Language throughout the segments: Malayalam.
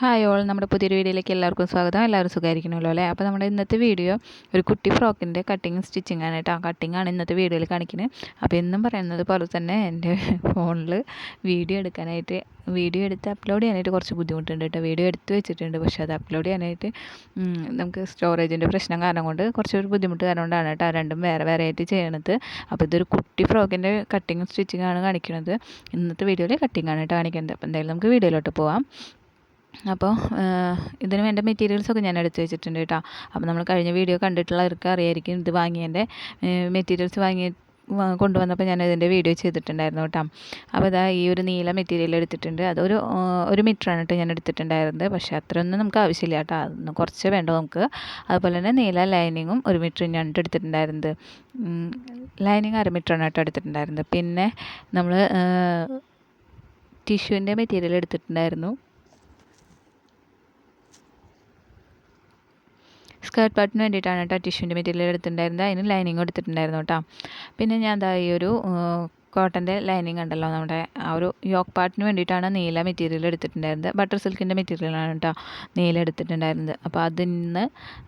ഹായ് ഓൾ നമ്മുടെ പുതിയൊരു വീഡിയോയിലേക്ക് എല്ലാവർക്കും സ്വാഗതം. എല്ലാവരും സുഖമായിരിക്കണമല്ലോ അല്ലേ? അപ്പോൾ നമ്മുടെ ഇന്നത്തെ വീഡിയോ ഒരു കുട്ടി ഫ്രോക്കിന്റെ കട്ടിങ് സ്റ്റിച്ചിങ് ആണ് കേട്ടോ. കട്ടിങ് ആണ് ഇന്നത്തെ വീഡിയോയിൽ കാണിക്കുന്നത് അപ്പോൾ എന്നും പറയുന്നത് പോലെ തന്നെ എന്റെ ഫോണിൽ വീഡിയോ എടുക്കാനായിട്ട് വീഡിയോ എടുത്ത് അപ്ലോഡ് ചെയ്യാനായിട്ട് കുറച്ച് ബുദ്ധിമുട്ടുണ്ട് കേട്ടോ. വീഡിയോ എടുത്ത് വെച്ചിട്ടുണ്ട്. പക്ഷേ അത് അപ്ലോഡ് ചെയ്യാനായിട്ട് നമുക്ക് സ്റ്റോറേജിന്റെ പ്രശ്നം കാരണം കൊണ്ട് കുറച്ച് ഒരു ബുദ്ധിമുട്ട് കാരണം കൊണ്ടാണ് കേട്ടോ. രണ്ടും വേറെ വേറെ ആയിട്ട് ചെയ്യണത്. അപ്പോൾ ഇതൊരു കുട്ടി ഫ്രോക്കിന്റെ കട്ടിങ് സ്റ്റിച്ചിങ് ആണ് കാണിക്കുന്നത് ഇന്നത്തെ വീഡിയോയിൽ കട്ടിങ് ആണ് കേട്ടോ കാണിക്കുന്നത് അപ്പോൾ എന്തായാലും നമുക്ക് വീഡിയോയിലോട്ട് പോവാം. അപ്പോൾ ഇതിന് വേണ്ട മെറ്റീരിയൽസൊക്കെ ഞാൻ എടുത്ത് വെച്ചിട്ടുണ്ട് കേട്ടോ. അപ്പോൾ നമ്മൾ കഴിഞ്ഞ വീഡിയോ കണ്ടിട്ടുള്ളവർക്ക് അറിയായിരിക്കും ഇത് വാങ്ങിയതിന്റെ മെറ്റീരിയൽസ് വാങ്ങി കൊണ്ടുവന്നപ്പോൾ ഞാൻ ഇതിന്റെ വീഡിയോ ചെയ്തിട്ടുണ്ടായിരുന്നു കേട്ടോ. അപ്പോൾ ഇതാ ഈ ഒരു നീല മെറ്റീരിയൽ എടുത്തിട്ടുണ്ട്. അതൊരു ഒരു മീറ്ററാണ് കേട്ടോ ഞാൻ എടുത്തിട്ടുണ്ടായിരുന്നത്. പക്ഷേ അത്രയൊന്നും നമുക്ക് ആവശ്യമില്ല കേട്ടോ. അതൊന്ന് കുറച്ച് വേണ്ട നമുക്ക്. അതുപോലെ തന്നെ നീല ലൈനിങ്ങും ഒരു മീറ്റർ ഞാൻ എടുത്തിട്ടുണ്ടായിരുന്നത്. ലൈനിങ് അര ആണ് കേട്ടോ എടുത്തിട്ടുണ്ടായിരുന്നത്. പിന്നെ നമ്മൾ ടിഷ്യൂവിന്റെ മെറ്റീരിയൽ എടുത്തിട്ടുണ്ടായിരുന്നു. സ്കേർട്ട് പാർട്ടിന് വേണ്ടിയിട്ടാണ് കേട്ടോ ടിഷ്യൂന്റെ മെറ്റീരിയൽ എടുത്തിട്ടുണ്ടായിരുന്നത്. അതിന് ലൈനിങ് കൊടുത്തിട്ടുണ്ടായിരുന്നു കേട്ടോ. പിന്നെ ഞാൻ എന്താ ഈ ഒരു കോട്ടന്റെ ലൈനിങ് ഉണ്ടല്ലോ നമ്മുടെ ആ ഒരു യോക്ക് പാർട്ടിന് വേണ്ടിയിട്ടാണ് നീല മെറ്റീരിയൽ എടുത്തിട്ടുണ്ടായിരുന്നത്. ബട്ടർ സിൽക്കിന്റെ മെറ്റീരിയലാണ് കേട്ടോ നീല എടുത്തിട്ടുണ്ടായിരുന്നത്. അപ്പോൾ അതിന്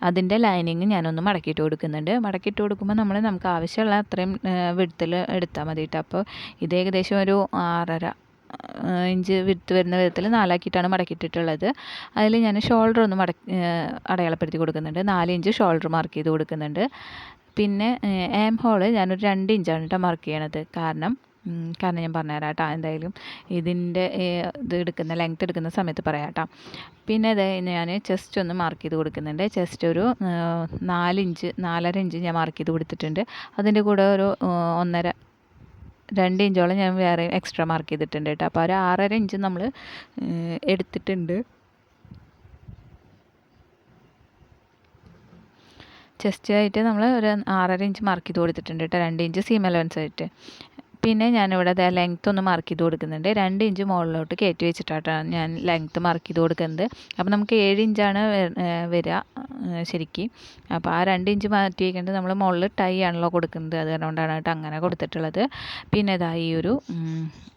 അതിന്റെ ലൈനിങ് ഞാനൊന്ന് മടക്കിയിട്ട് കൊടുക്കുന്നുണ്ട്. മടക്കിയിട്ട് കൊടുക്കുമ്പോൾ നമ്മൾ നമുക്ക് ആവശ്യമുള്ള അത്രയും വിടുത്തിൽ എടുത്താൽ മതി കേട്ടോ. അപ്പോൾ ഇത് ഏകദേശം ഒരു ആറര ഇഞ്ച് വിടുത്ത് വരുന്ന വിധത്തിൽ നാലാക്കിയിട്ടാണ് മടക്കിയിട്ടിട്ടുള്ളത്. അതിൽ ഞാൻ ഷോൾഡർ ഒന്ന് മടക്കി അടയാളപ്പെടുത്തി കൊടുക്കുന്നുണ്ട്. നാല് ഇഞ്ച് ഷോൾഡർ മാർക്ക് ചെയ്ത് കൊടുക്കുന്നുണ്ട്. പിന്നെ ഏം ഹോൾ ഞാനൊരു രണ്ട് ഇഞ്ചാണ് കേട്ടോ മാർക്ക് ചെയ്യണത്. കാരണം കാരണം ഞാൻ പറഞ്ഞുതരാം കേട്ടോ എന്തായാലും ഇതിന്റെ ഇത് എടുക്കുന്ന ലെങ്ത് എടുക്കുന്ന സമയത്ത് പറയാം കേട്ടോ പിന്നെ ഇത് ഞാൻ ചെസ്റ്റ് ഒന്ന് മാർക്ക് ചെയ്ത് കൊടുക്കുന്നുണ്ട്. ചെസ്റ്റ് ഒരു നാലിഞ്ച് നാലര ഇഞ്ച് ഞാൻ മാർക്ക് ചെയ്ത് കൊടുത്തിട്ടുണ്ട്. അതിന്റെ കൂടെ ഒരു ഒന്നര രണ്ട് ഇഞ്ചോളം ഞാൻ വേറെ എക്സ്ട്രാ മാർക്ക് ചെയ്തിട്ടുണ്ട് കേട്ടോ. അപ്പോൾ ഒരു ആറര ഇഞ്ച് നമ്മൾ എടുത്തിട്ടുണ്ട്. ചെസ്റ്റ് ആയിട്ട് നമ്മൾ ഒരു ആറര ഇഞ്ച് മാർക്ക് ചെയ്ത് കൊടുത്തിട്ടുണ്ട് കേട്ടോ. രണ്ട് ഇഞ്ച് സീം ആയിട്ട്. പിന്നെ ഞാനിവിടെ അത് ലെങ്ത്ത് ഒന്ന് മാർക്ക് ചെയ്ത് കൊടുക്കുന്നുണ്ട്. രണ്ട് ഇഞ്ച് മുകളിലോട്ട് കയറ്റി വെച്ചിട്ടാണ് ഞാൻ ലെങ്ത്ത് മാർക്ക് ചെയ്ത് കൊടുക്കുന്നത്. അപ്പോൾ നമുക്ക് ഏഴ് ഇഞ്ചാണ് വരിക ശരിക്കും. അപ്പോൾ ആ രണ്ട് ഇഞ്ച് മാറ്റി വയ്ക്കേണ്ടത് നമ്മൾ മുകളിൽ ടൈ ആണല്ലോ കൊടുക്കുന്നത്. അത് കൊണ്ടാണ് കേട്ടോ അങ്ങനെ കൊടുത്തിട്ടുള്ളത്. പിന്നെ ഇതാ ഈ ഒരു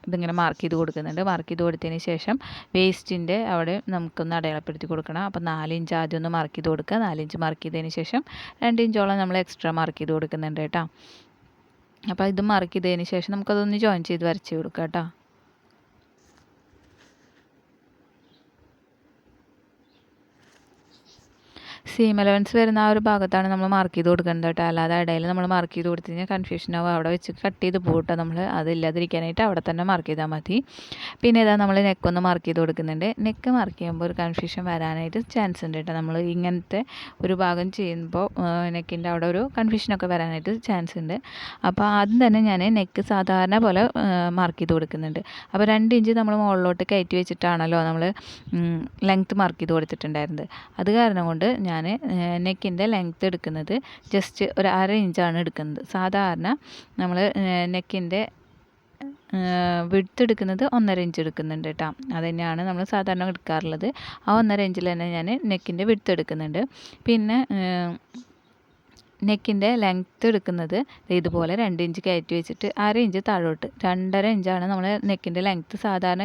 ഇതിങ്ങനെ മാർക്ക് ചെയ്ത് കൊടുക്കുന്നുണ്ട്. മാർക്ക് ചെയ്ത് കൊടുത്തതിന് ശേഷം വേസ്റ്റിന്റെ അവിടെ നമുക്കൊന്ന് അടയാളപ്പെടുത്തി കൊടുക്കണം. അപ്പോൾ നാലിഞ്ച് ആദ്യം ഒന്ന് മാർക്ക് ചെയ്ത് കൊടുക്കുക. നാലിഞ്ച് മാർക്ക് ചെയ്തതിന് ശേഷം രണ്ട് ഇഞ്ചോളം നമ്മൾ എക്സ്ട്രാ മാർക്ക് ചെയ്ത് കൊടുക്കുന്നുണ്ട് കേട്ടോ. അപ്പോൾ ഇത് മാർക്ക് ചെയ്തതിന് ശേഷം നമുക്കതൊന്ന് ജോയിൻ ചെയ്ത് വരച്ച് കൊടുക്കാം കേട്ടോ. സീം അലവൻസ് വരുന്ന ആ ഒരു ഭാഗത്താണ് നമ്മൾ മാർക്ക് ചെയ്ത് കൊടുക്കേണ്ടത് കേട്ടോ. അല്ലാതെ ഇടയിൽ നമ്മൾ മാർക്ക് ചെയ്ത് കൊടുത്തു കഴിഞ്ഞാൽ കൺഫ്യൂഷൻ ആവും. അവിടെ വെച്ച് കട്ട് ചെയ്ത് പോകട്ടോ നമ്മൾ. അതില്ലാതിരിക്കാനായിട്ട് അവിടെ തന്നെ മാർക്ക് ചെയ്താൽ മതി. പിന്നെ ഇതാ നമ്മൾ നെക്കൊന്ന് മാർക്ക് ചെയ്ത് കൊടുക്കുന്നുണ്ട്. നെക്ക് മാർക്ക് ചെയ്യുമ്പോൾ ഒരു കൺഫ്യൂഷൻ വരാനായിട്ട് ചാൻസ് ഉണ്ട് കേട്ടോ. നമ്മൾ ഇങ്ങനത്തെ ഒരു ഭാഗം ചെയ്യുമ്പോൾ നെക്കിന്റെ അവിടെ ഒരു കൺഫ്യൂഷനൊക്കെ വരാനായിട്ട് ചാൻസ് ഉണ്ട്. അപ്പോൾ ആദ്യം തന്നെ ഞാൻ നെക്ക് സാധാരണ പോലെ മാർക്ക് ചെയ്ത് കൊടുക്കുന്നുണ്ട്. അപ്പോൾ രണ്ട് ഇഞ്ച് നമ്മൾ മുകളിലോട്ട് കയറ്റി വെച്ചിട്ടാണല്ലോ നമ്മൾ ലെങ്ത്ത് മാർക്ക് ചെയ്ത് കൊടുത്തിട്ടുണ്ടായിരുന്നത്. അത് കാരണം കൊണ്ട് ഞാൻ നെക്കിന്റെ ലെങ്ത്ത് എടുക്കുന്നത്. ജസ്റ്റ് ഒരു അര ഇഞ്ചാണ് എടുക്കുന്നത്. സാധാരണ നമ്മൾ നെക്കിന്റെ വിടുത്ത് എടുക്കുന്നത് ഒന്നര ഇഞ്ച് എടുക്കുന്നുണ്ട് കേട്ടോ അത് തന്നെയാണ് നമ്മൾ സാധാരണ എടുക്കാറുള്ളത്. ആ ഒന്നര ഇഞ്ചിൽ തന്നെ ഞാൻ നെക്കിന്റെ വിടുത്ത് എടുക്കുന്നുണ്ട്. പിന്നെ നെക്കിന്റെ ലെങ്ത്ത് എടുക്കുന്നത്. ഇതുപോലെ രണ്ട് ഇഞ്ച് കയറ്റി വെച്ചിട്ട് അര ഇഞ്ച് താഴോട്ട്. രണ്ടര ഇഞ്ചാണ് നമ്മൾ നെക്കിന്റെ ലെങ്ത്ത് സാധാരണ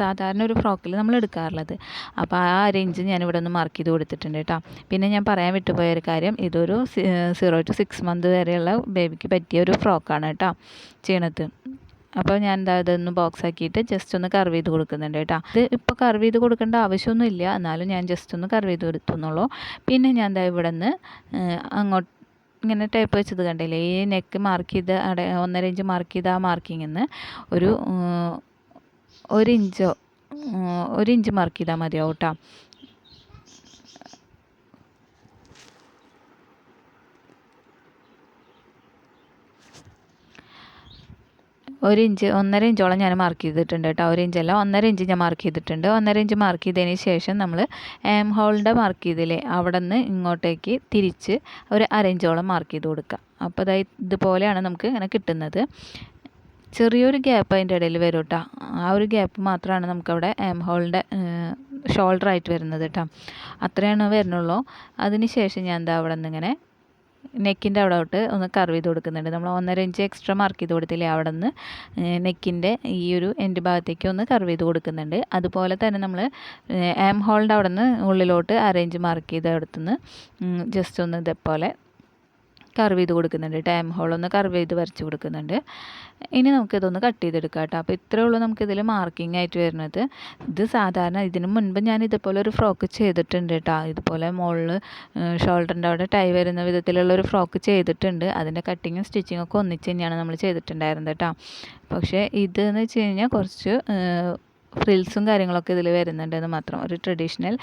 സാധാരണ ഒരു ഫ്രോക്കിൽ നമ്മൾ എടുക്കാറുള്ളത്. അപ്പോൾ ആ അര ഇഞ്ച് ഞാൻ ഇവിടെ ഒന്ന് മാർക്ക് ചെയ്ത് കൊടുത്തിട്ടുണ്ട് കേട്ടോ. പിന്നെ ഞാൻ പറയാൻ വിട്ടുപോയ ഒരു കാര്യം ഇതൊരു സീറോ ടു സിക്സ് മന്ത് വരെയുള്ള ബേബിക്ക് പറ്റിയ ഒരു ഫ്രോക്കാണ് കേട്ടോ. ചെയ്യണത്. അപ്പോൾ ഞാൻ എന്താ ഇതൊന്ന് ബോക്സ് ആക്കിയിട്ട് ജസ്റ്റ് ഒന്ന് കർവ് ചെയ്ത് കൊടുക്കുന്നുണ്ട് കേട്ടോ. ഇത് ഇപ്പോൾ കർവ് ചെയ്ത് കൊടുക്കേണ്ട ആവശ്യമൊന്നുമില്ല എന്നാലും ഞാൻ ജസ്റ്റ് ഒന്ന് കർവ് ചെയ്ത് കൊടുത്തുന്നുള്ളൂ. പിന്നെ ഞാൻ എന്താ ഇവിടെ നിന്ന് അങ്ങോട്ട് ഇങ്ങനെ ടൈപ്പ് വെച്ചത് കണ്ടില്ലേ? ഈ നെക്ക് മാർക്ക് ചെയ്ത് അട ഒന്നര ഇഞ്ച് മാർക്ക് ചെയ്ത് ആ മാർക്കിങ്ങിൽ നിന്ന് ഒരു ഒരു ഇഞ്ചോ ഒരു ഇഞ്ച് മാർക്ക് ചെയ്താൽ മതിയാവും കേട്ടോ. ഒരു ഇഞ്ച് ഒന്നര ഇഞ്ചോളം ഞാൻ മാർക്ക് ചെയ്തിട്ടുണ്ട് കേട്ടോ. ഒരു ഇഞ്ചല്ല ഒന്നര ഇഞ്ച് ഞാൻ മാർക്ക് ചെയ്തിട്ടുണ്ട്. ഒന്നര ഇഞ്ച് മാർക്ക് ചെയ്തതിന് ശേഷം നമ്മൾ എം ഹോളിന്റെ മാർക്ക് ചെയ്തില്ലേ അവിടെ നിന്ന് ഇങ്ങോട്ടേക്ക് തിരിച്ച് ഒരു അര ഇഞ്ചോളം മാർക്ക് ചെയ്ത് കൊടുക്കുക അപ്പോൾ അതായത് ഇതുപോലെയാണ് നമുക്ക് ഇങ്ങനെ കിട്ടുന്നത്. ചെറിയൊരു ഗ്യാപ്പ് അതിന്റെ ഇടയിൽ വരും കേട്ടോ. ആ ഒരു ഗ്യാപ്പ് മാത്രമാണ് നമുക്കവിടെ എം ഹോളിന്റെ ഷോൾഡർ ആയിട്ട് വരുന്നത് കേട്ടോ. അത്രയാണ് വരുന്നുള്ളൂ. അതിന് ശേഷം ഞാൻ എന്താ അവിടെ നിന്ന് ഇങ്ങനെ നെക്കിന്റെ അവിടെ തൊട്ട് ഒന്ന് കർവ് ചെയ്ത് കൊടുക്കുന്നുണ്ട്. നമ്മൾ ഒന്നര ഇഞ്ച് എക്സ്ട്രാ മാർക്ക് ചെയ്ത് കൊടുത്തില്ലേ അവിടെ നിന്ന് നെക്കിന്റെ ഈ ഒരു എന്റെ ഭാഗത്തേക്ക് ഒന്ന് കർവ് ചെയ്ത് കൊടുക്കുന്നുണ്ട്. അതുപോലെ തന്നെ നമ്മൾ ആം ഹോളിന്റെ അവിടെ നിന്ന് ഉള്ളിലോട്ട് ഇഞ്ച് മാർക്ക് ചെയ്ത് എടുത്തുനിന്ന് ജസ്റ്റ് ഒന്ന് ഇതേപോലെ കർവ് ചെയ്ത് കൊടുക്കുന്നുണ്ട്. ടൈം ഒന്ന് കർവ് ചെയ്ത് വരച്ച് കൊടുക്കുന്നുണ്ട്. ഇനി നമുക്കിതൊന്ന് കട്ട് ചെയ്തെടുക്കാം കേട്ടോ. അപ്പോൾ ഇത്രയേ ഉള്ളൂ നമുക്കിതിൽ മാർക്കിംഗ് ആയിട്ട് വരുന്നത്. ഇത് സാധാരണ ഇതിന് മുൻപ് ഞാൻ ഇതുപോലെ ഒരു ഫ്രോക്ക് ചെയ്തിട്ടുണ്ട് കേട്ടോ. ഇതുപോലെ മുകളിൽ ഷോൾഡറിന്റെ അവിടെ ടൈ വരുന്ന വിധത്തിലുള്ള ഒരു ഫ്രോക്ക് ചെയ്തിട്ടുണ്ട്. അതിന്റെ കട്ടിങ്ങും സ്റ്റിച്ചിങ്ങും ഒക്കെ ഒന്നിച്ച് തന്നെയാണ് നമ്മൾ ചെയ്തിട്ടുണ്ടായിരുന്നത് കേട്ടോ. പക്ഷേ ഇതെന്ന് വെച്ച് കഴിഞ്ഞാൽ കുറച്ച് ഫ്രിൽസും കാര്യങ്ങളൊക്കെ ഇതിൽ വരുന്നുണ്ടെന്ന് മാത്രം. ഒരു ട്രഡീഷണൽ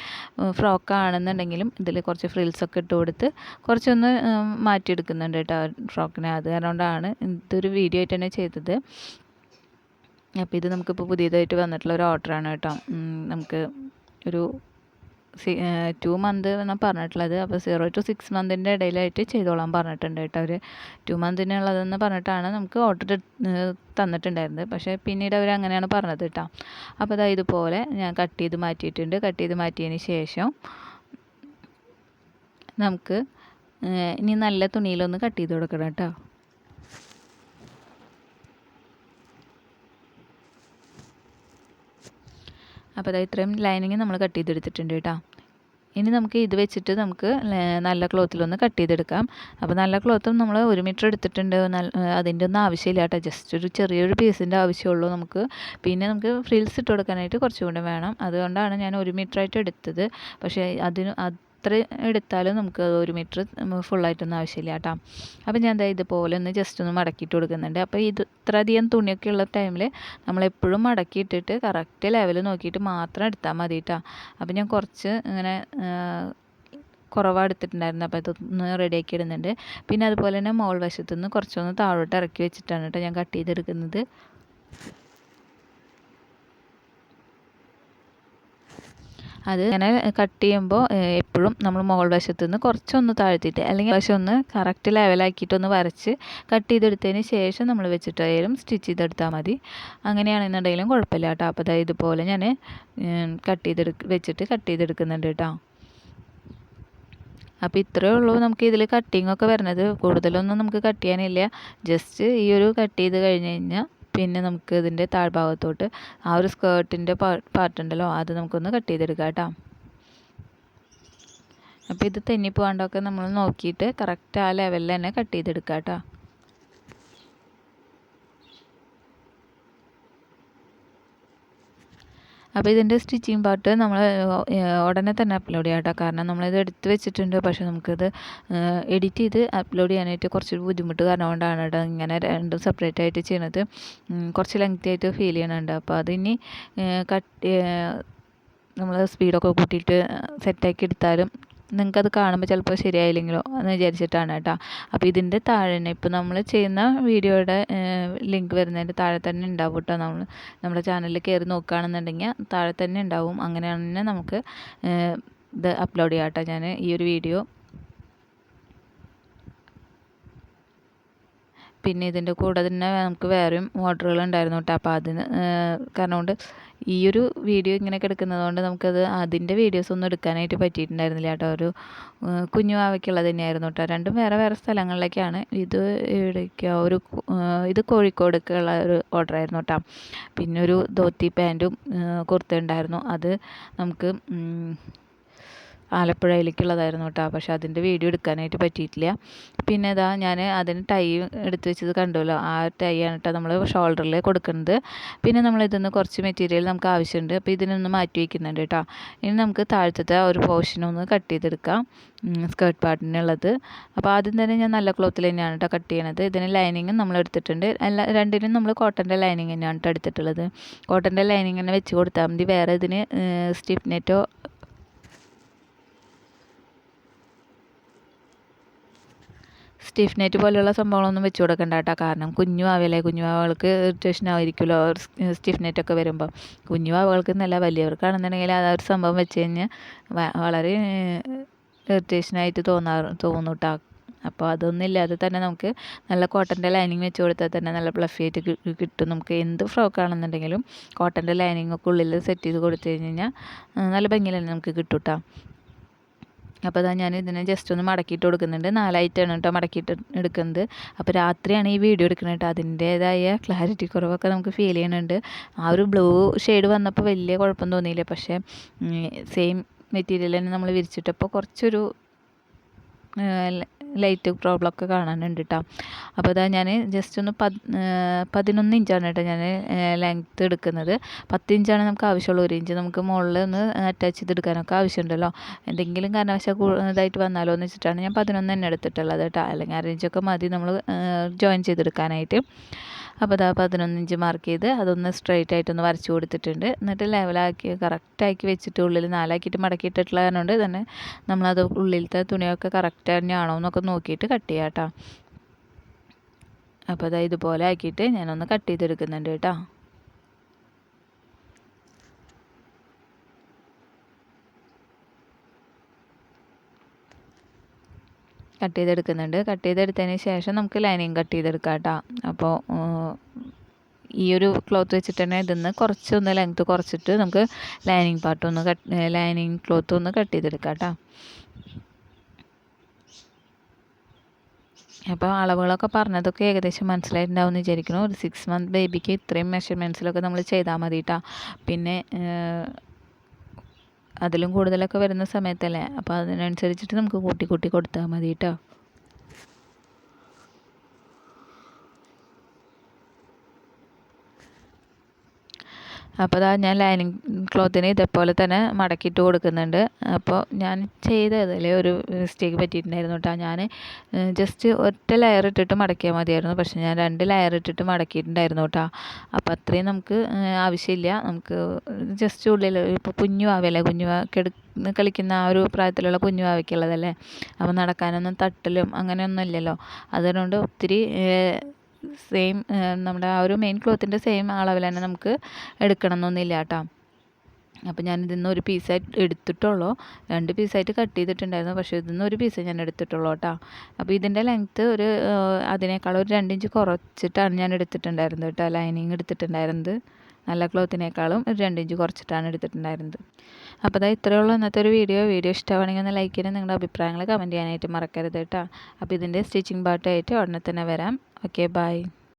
ഫ്രോക്ക് ആണെന്നുണ്ടെങ്കിലും ഇതിൽ കുറച്ച് ഫ്രിൽസൊക്കെ ഇട്ട് കൊടുത്ത് കുറച്ചൊന്ന് മാറ്റിയെടുക്കുന്നുണ്ട് കേട്ടോ ഫ്രോക്കിനെ. അത് കാരണമാണ് ഇതൊരു വീഡിയോ ആയിട്ട് തന്നെ ചെയ്തത്. അപ്പോൾ ഇത് നമുക്കിപ്പോൾ പുതിയതായിട്ട് വന്നിട്ടുള്ള ഒരു ഓർഡറാണ് കേട്ടോ. നമുക്ക് ഒരു ടു മന്ത് എന്നാണ് പറഞ്ഞിട്ടുള്ളത്. അപ്പോൾ സീറോ ടു സിക്സ് മന്തിന്റെ ഇടയിലായിട്ട് ചെയ്തോളാൻ പറഞ്ഞിട്ടുണ്ട് കേട്ടോ അവർ ടു മന്തിനുള്ളതെന്ന് പറഞ്ഞിട്ടാണ് നമുക്ക് ഓർഡർ തന്നിട്ടുണ്ടായിരുന്നത്. പക്ഷേ പിന്നീട് അവർ അങ്ങനെയാണ് പറഞ്ഞത് കേട്ടോ. അപ്പോൾ അതായത് ഇതുപോലെ ഞാൻ കട്ട് ചെയ്ത് മാറ്റിയിട്ടുണ്ട്. കട്ട് ചെയ്ത് മാറ്റിയതിന് ശേഷം നമുക്ക് ഇനി നല്ല തുണിയിലൊന്ന് കട്ട് ചെയ്ത് കൊടുക്കണം കേട്ടോ. അപ്പോൾ അതായത് ഇത്രയും ലൈനിങ് നമ്മൾ കട്ട് ചെയ്തെടുത്തിട്ടുണ്ട് കേട്ടോ. ഇനി നമുക്ക് ഇത് വെച്ചിട്ട് നമുക്ക് നല്ല ക്ലോത്തിലൊന്ന് കട്ട് ചെയ്തെടുക്കാം. അപ്പോൾ നല്ല ക്ലോത്തും നമ്മൾ ഒരു മീറ്റർ എടുത്തിട്ടുണ്ട്. അതിന്റെ ഒന്നും ആവശ്യമില്ല കേട്ടോ. ജസ്റ്റ് ഒരു ചെറിയൊരു പീസിന്റെ ആവശ്യമുള്ളൂ നമുക്ക്. പിന്നെ നമുക്ക് ഫ്രിൽസ് ഇട്ട് കൊടുക്കാനായിട്ട് കുറച്ചും കൂടെ വേണം. അതുകൊണ്ടാണ് ഞാൻ ഒരു മീറ്ററായിട്ട് എടുത്തത്. പക്ഷേ അതിന് അത്ര എടുത്താലും നമുക്ക് ഒരു മീറ്റർ ഫുള്ളായിട്ടൊന്നും ആവശ്യമില്ല കേട്ടോ. അപ്പോൾ ഞാൻ എന്താ ഇതുപോലെ ഒന്ന് ജസ്റ്റ് ഒന്ന് മടക്കിയിട്ട് കൊടുക്കുന്നുണ്ട്. അപ്പോൾ ഇത് ഇത്ര അധികം തുണിയൊക്കെ ഉള്ള ടൈമിൽ നമ്മളെപ്പോഴും മടക്കിയിട്ടിട്ട് കറക്റ്റ് ലെവൽ നോക്കിയിട്ട് മാത്രം എടുത്താൽ മതി കേട്ടോ അപ്പോൾ ഞാൻ കുറച്ച് ഇങ്ങനെ കുറവാണ് എടുത്തിട്ടുണ്ടായിരുന്നത് അപ്പോൾ ഇതൊന്ന് റെഡിയാക്കി ഇടുന്നുണ്ട്. പിന്നെ അതുപോലെ തന്നെ മോൾ വശത്തുനിന്ന് കുറച്ചൊന്ന് താഴോട്ട് ഇറക്കി വെച്ചിട്ടാണ് കേട്ടോ ഞാൻ കട്ട് ചെയ്തെടുക്കുന്നത്. അത് ഇങ്ങനെ കട്ട് ചെയ്യുമ്പോൾ എപ്പോഴും നമ്മൾ മുകൾ വശത്ത് നിന്ന് കുറച്ചൊന്ന് താഴ്ത്തിയിട്ട് അല്ലെങ്കിൽ വശം ഒന്ന് കറക്റ്റ് ലെവലാക്കിയിട്ടൊന്ന് വരച്ച് കട്ട് ചെയ്തെടുത്തതിന് ശേഷം നമ്മൾ വെച്ചിട്ടായാലും സ്റ്റിച്ച് ചെയ്തെടുത്താൽ മതി. അങ്ങനെയാണെന്നുണ്ടെങ്കിലും കുഴപ്പമില്ല കേട്ടോ. അപ്പോൾ അതായത് ഇതുപോലെ ഞാൻ കട്ട് ചെയ്തെടു വെച്ചിട്ട് കട്ട് ചെയ്തെടുക്കുന്നുണ്ട് കേട്ടോ. അപ്പോൾ ഇത്രയേ ഉള്ളൂ നമുക്ക് ഇതിൽ കട്ടിങ്ങൊക്കെ വരുന്നത്. കൂടുതലൊന്നും നമുക്ക് കട്ട് ചെയ്യാനില്ല. ജസ്റ്റ് ഈ ഒരു കട്ട് ചെയ്ത് കഴിഞ്ഞ് കഴിഞ്ഞാൽ പിന്നെ നമുക്ക് ഇതിന്റെ താഴ്ഭാഗത്തോട്ട് ആ ഒരു സ്കേർട്ടിന്റെ പാർട്ട് ഉണ്ടല്ലോ അത് നമുക്കൊന്ന് കട്ട് ചെയ്തെടുക്കാം കേട്ടോ. അപ്പോൾ ഇത് തെന്നിപ്പോകാണ്ടൊക്കെ നമ്മൾ നോക്കിയിട്ട് കറക്റ്റ് ആ ലെവലിൽ തന്നെ കട്ട് ചെയ്തെടുക്കാം കേട്ടോ. അപ്പോൾ ഇതിന്റെ സ്റ്റിച്ചിങ് പാർട്ട് നമ്മൾ ഉടനെ തന്നെ അപ്ലോഡ് ചെയ്യാം കേട്ടോ കാരണം നമ്മളിത് എടുത്ത് വെച്ചിട്ടുണ്ട്. പക്ഷേ നമുക്കിത് എഡിറ്റ് ചെയ്ത് അപ്ലോഡ് ചെയ്യാനായിട്ട് കുറച്ച് ബുദ്ധിമുട്ട് കാരണം കൊണ്ടാണ് കേട്ടോ ഇങ്ങനെ രണ്ടും സെപ്പറേറ്റ് ആയിട്ട് ചെയ്യണത്. കുറച്ച് ലെങ്തി ആയിട്ട് ഫീൽ ചെയ്യണുണ്ട്. അപ്പോൾ അതിനി കട്ട് നമ്മൾ സ്പീഡൊക്കെ കൂട്ടിയിട്ട് സെറ്റാക്കി എടുത്താലും നിങ്ങൾക്കത് കാണുമ്പോൾ ചിലപ്പോൾ ശരിയായില്ലെങ്കിലോ എന്ന് വിചാരിച്ചിട്ടാണ് കേട്ടോ. അപ്പോൾ ഇതിന്റെ താഴെ തന്നെ ഇപ്പോൾ നമ്മൾ ചെയ്യുന്ന വീഡിയോയുടെ ലിങ്ക് വരുന്നതിന്റെ താഴെ തന്നെ ഉണ്ടാവും കേട്ടോ നമ്മൾ നമ്മുടെ ചാനലിൽ കയറി നോക്കുകയാണെന്നുണ്ടെങ്കിൽ താഴെ തന്നെ ഉണ്ടാവും. അങ്ങനെയാണ് തന്നെ നമുക്ക് ഇത് അപ്ലോഡ് ചെയ്യാം കേട്ടോ ഞാൻ ഈ ഒരു വീഡിയോ. പിന്നെ ഇതിന്റെ കൂടെ തന്നെ നമുക്ക് വേറെയും ഓർഡറുകൾ ഉണ്ടായിരുന്നു കേട്ടോ. അപ്പോൾ അതിന് കാരണം കൊണ്ട് ഈ ഒരു വീഡിയോ ഇങ്ങനെ കിടക്കുന്നത് കൊണ്ട് നമുക്കത് അതിന്റെ വീഡിയോസ് ഒന്നും എടുക്കാനായിട്ട് പറ്റിയിട്ടുണ്ടായിരുന്നില്ല കേട്ടോ. ഒരു കുഞ്ഞു ആവയ്ക്കുള്ളത് തന്നെയായിരുന്നു കേട്ടോ. രണ്ടും വേറെ വേറെ സ്ഥലങ്ങളിലേക്കാണ് ഇത് എവിടേക്കാ? ഒരു ഇത് കോഴിക്കോടേക്കുള്ള ഒരു ഓർഡർ ആയിരുന്നു കേട്ടോ. പിന്നെ ഒരു ധോത്തി പാന്റും കുർത്ത ഉണ്ടായിരുന്നു. അത് നമുക്ക് ആലപ്പുഴയിലേക്കുള്ളതായിരുന്നു കേട്ടോ. പക്ഷെ അതിന്റെ വീഡിയോ എടുക്കാനായിട്ട് പറ്റിയിട്ടില്ല. പിന്നെ ഇതാ ഞാൻ അതിന് ടൈ എടുത്ത് വെച്ചത് കണ്ടുവല്ലോ ആ ടൈ ആണ് കേട്ടോ നമ്മൾ ഷോൾഡറിൽ കൊടുക്കുന്നത്. പിന്നെ നമ്മൾ ഇതിന്ന് കുറച്ച് മെറ്റീരിയൽ നമുക്ക് ആവശ്യമുണ്ട്. അപ്പോൾ ഇതിനൊന്ന് മാറ്റി വയ്ക്കുന്നുണ്ട് കേട്ടോ. ഇനി നമുക്ക് താഴത്തെ ഒരു പോർഷനൊന്ന് കട്ട് ചെയ്തെടുക്കാം. സ്കേർട്ട് പാർട്ടിനുള്ളത്. അപ്പോൾ ആദ്യം തന്നെ ഞാൻ നല്ല ക്ലോത്തിൽ തന്നെയാണ് കേട്ടോ കട്ട് ചെയ്യണത്. ഇതിന് ലൈനിങ്ങും നമ്മൾ എടുത്തിട്ടുണ്ട്. എല്ലാ രണ്ടിനും നമ്മൾ കോട്ടന്റെ ലൈനിങ് തന്നെയാണ് കേട്ടോ എടുത്തിട്ടുള്ളത്. കോട്ടന്റെ ലൈനിങ് തന്നെ വെച്ച് കൊടുത്താൽ മതി. വേറെ ഇതിന് സ്റ്റിഫ് നെറ്റോ സ്റ്റിഫ് നെറ്റ് പോലെയുള്ള സംഭവങ്ങളൊന്നും വെച്ച് കൊടുക്കണ്ട കേട്ടോ. കാരണം കുഞ്ഞു ആവല്ലേ കുഞ്ഞു ആവുകൾക്ക് ഇറിറ്റേഷൻ ആയിരിക്കുമല്ലോ സ്റ്റിഫ് നെറ്റൊക്കെ വരുമ്പോൾ കുഞ്ഞു ആവുകൾക്ക് എന്നല്ല വലിയവർക്കാണെന്നുണ്ടെങ്കിൽ ആ ഒരു സംഭവം വെച്ച് കഴിഞ്ഞാൽ വളരെ ഇറിറ്റേഷനായിട്ട് തോന്നാറ് തോന്നും കേട്ടോ അപ്പോൾ അതൊന്നും ഇല്ലാതെ തന്നെ നമുക്ക് നല്ല കോട്ടന്റെ ലൈനിങ് വെച്ച് കൊടുത്താൽ തന്നെ നല്ല ഫ്ലഫി ആയിട്ട് കിട്ടും. നമുക്ക് എന്ത് ഫ്രോക്ക് ആണെന്നുണ്ടെങ്കിലും കോട്ടന്റെ ലൈനിങ് ഒക്കെ ഉള്ളിൽ സെറ്റ് ചെയ്ത് കൊടുത്തു കഴിഞ്ഞ് കഴിഞ്ഞാൽ നല്ല ഭംഗിയിൽ തന്നെ നമുക്ക് കിട്ടും കേട്ടോ അപ്പോൾ അതാ ഞാൻ ഇതിനെ ജസ്റ്റ് ഒന്ന് മടക്കിയിട്ട് കൊടുക്കുന്നുണ്ട്. നാലായിട്ടാണ് കേട്ടോ മടക്കിയിട്ട് എടുക്കുന്നത്. അപ്പോൾ രാത്രിയാണ് ഈ വീഡിയോ എടുക്കുന്നത് കേട്ടോ അതിന്റേതായ ക്ലാരിറ്റി കുറവൊക്കെ നമുക്ക് ഫീൽ ചെയ്യുന്നുണ്ട് ആ ഒരു ബ്ലൂ ഷെയ്ഡ് വന്നപ്പോൾ വലിയ കുഴപ്പം തോന്നിയില്ല. പക്ഷേ സെയിം മെറ്റീരിയൽ തന്നെ നമ്മൾ വിരിച്ചിട്ടപ്പോൾ കുറച്ചൊരു ലൈറ്റ് പ്രോബ്ലം ഒക്കെ കാണാനുണ്ട് കേട്ടോ അപ്പോൾ അതാ ഞാൻ ജസ്റ്റ് ഒന്ന് പത് പതിനൊന്ന് ഇഞ്ചാണ് കേട്ടോ ഞാൻ ലെങ്ത്ത് എടുക്കുന്നത്. പത്ത് ഇഞ്ചാണ് നമുക്ക് ആവശ്യമുള്ള ഒരു ഇഞ്ച്. നമുക്ക് മുകളിൽ ഒന്ന് അറ്റാച്ച് ചെയ്തെടുക്കാനൊക്കെ ആവശ്യമുണ്ടല്ലോ. എന്തെങ്കിലും കാരണവശാൽ ഇതായിട്ട് വന്നാലോ എന്ന് വെച്ചിട്ടാണ് ഞാൻ പതിനൊന്ന് തന്നെ എടുത്തിട്ടുള്ളത് കേട്ടോ. അല്ലെങ്കിൽ അര ഇഞ്ചൊക്കെ മതി നമ്മൾ ജോയിൻ ചെയ്തെടുക്കാനായിട്ട്. അപ്പോൾ അതാ പതിനൊന്ന് ഇഞ്ച് മാർക്ക് ചെയ്ത് അതൊന്ന് സ്ട്രെയിറ്റ് ആയിട്ടൊന്ന് വരച്ചു കൊടുത്തിട്ടുണ്ട്. എന്നിട്ട് ലെവലാക്കി കറക്റ്റാക്കി വെച്ചിട്ട് ഉള്ളിൽ നാലാക്കിയിട്ട് മടക്കിയിട്ടിട്ടുള്ള കാരണം തന്നെ നമ്മളത് ഉള്ളിലത്തെ തുണിയൊക്കെ കറക്റ്റ് തന്നെയാണോ എന്നൊക്കെ നോക്കിയിട്ട് കട്ട് ചെയ്യാം കേട്ടോ. അപ്പോൾ അതാ ഇതുപോലെ ആക്കിയിട്ട് ഞാനൊന്ന് കട്ട് ചെയ്തെടുക്കുന്നുണ്ട് കേട്ടോ. കട്ട് ചെയ്തെടുക്കുന്നുണ്ട്. കട്ട് ചെയ്തെടുത്തതിന് ശേഷം നമുക്ക് ലൈനിങ് കട്ട് ചെയ്തെടുക്കാം കേട്ടോ. അപ്പോൾ ഈ ഒരു ക്ലോത്ത് വെച്ചിട്ട് തന്നെ ഇതിന്ന് കുറച്ചൊന്ന് ലെങ്ത്ത് കുറച്ചിട്ട് നമുക്ക് ലൈനിങ് പാർട്ട് ഒന്ന് കട്ട് ലൈനിങ് ക്ലോത്ത് ഒന്ന് കട്ട് ചെയ്തെടുക്കാം കേട്ടോ. അപ്പോൾ അളവുകളൊക്കെ പറഞ്ഞതൊക്കെ ഏകദേശം മനസ്സിലായിട്ടുണ്ടാവും എന്ന് വിചാരിക്കുന്നു. ഒരു സിക്സ് മന്ത് ബേബിക്ക് ഇത്രയും മെഷർമെന്റ്സിലൊക്കെ നമ്മൾ ചെയ്താൽ മതി കേട്ടോ. പിന്നെ അതിലും കൂടുതലൊക്കെ വരുന്ന സമയത്തല്ലേ? അപ്പോൾ അതിനനുസരിച്ചിട്ട് നമുക്ക് കൂട്ടി കൂട്ടി കൊടുത്താൽ മതി കേട്ടോ അപ്പോൾ അതാ ഞാൻ ലൈനിങ് ക്ലോത്തിന് ഇതേപോലെ തന്നെ മടക്കിയിട്ട് കൊടുക്കുന്നുണ്ട്. അപ്പോൾ ഞാൻ ചെയ്തതിൽ ഒരു മിസ്റ്റേക്ക് പറ്റിയിട്ടുണ്ടായിരുന്നു കേട്ടോ ഞാൻ ജസ്റ്റ് ഒറ്റ ലെയർ ഇട്ടിട്ട് മടക്കിയാൽ മതിയായിരുന്നു. പക്ഷേ ഞാൻ രണ്ട് ലെയർ ഇട്ടിട്ട് മടക്കിയിട്ടുണ്ടായിരുന്നു കേട്ടോ അപ്പോൾ അത്രയും നമുക്ക് ആവശ്യമില്ല. നമുക്ക് ജസ്റ്റ് ഉള്ളിൽ ഇപ്പോൾ കുഞ്ഞു ആവല്ലേ? കുഞ്ഞു കെടു കളിക്കുന്ന ആ ഒരു പ്രായത്തിലുള്ള കുഞ്ഞു ആവയ്ക്കുള്ളതല്ലേ അപ്പോൾ നടക്കാനൊന്നും തട്ടലും അങ്ങനെയൊന്നും ഇല്ലല്ലോ. അതുകൊണ്ട് ഒത്തിരി സെയിം നമ്മുടെ ആ ഒരു മെയിൻ ക്ലോത്തിന്റെ സെയിം അളവിൽ തന്നെ നമുക്ക് എടുക്കണം എന്നൊന്നുമില്ല കേട്ടോ. അപ്പോൾ ഞാൻ ഇതിൽ നിന്ന് ഒരു പീസായിട്ട് എടുത്തിട്ടുള്ളൂ. രണ്ട് പീസായിട്ട് കട്ട് ചെയ്തിട്ടുണ്ടായിരുന്നു. പക്ഷേ ഇതിൽ നിന്ന് ഒരു പീസ് ഞാൻ എടുത്തിട്ടുള്ളൂ കേട്ടോ. അപ്പോൾ ഇതിന്റെ ലെങ്ത്ത് ഒരു അതിനേക്കാൾ ഒരു രണ്ട് ഇഞ്ച് കുറച്ചിട്ടാണ് ഞാൻ എടുത്തിട്ടുണ്ടായിരുന്നത് കേട്ടോ. ലൈനിങ് എടുത്തിട്ടുണ്ടായിരുന്നത്. നല്ല ക്ലോത്തിനേക്കാളും ഒരു രണ്ട് ഇഞ്ച് കുറച്ചിട്ടാണ് എടുത്തിട്ടുണ്ടായിരുന്നത്. അപ്പോൾ അതാ ഇത്രയേ ഉള്ളൂ ഇന്നത്തെ ഒരു വീഡിയോ. വീഡിയോ ഇഷ്ടമാണെങ്കിൽ ഒന്ന് ലൈക്ക് ചെയ്യണം. നിങ്ങളുടെ അഭിപ്രായങ്ങൾ കമന്റ് ചെയ്യാനായിട്ട് മറക്കരുത് കേട്ടോ. അപ്പോൾ ഇതിന്റെ സ്റ്റിച്ചിങ് പാർട്ടായിട്ട് ഉടനെ തന്നെ വരാം. Okay bye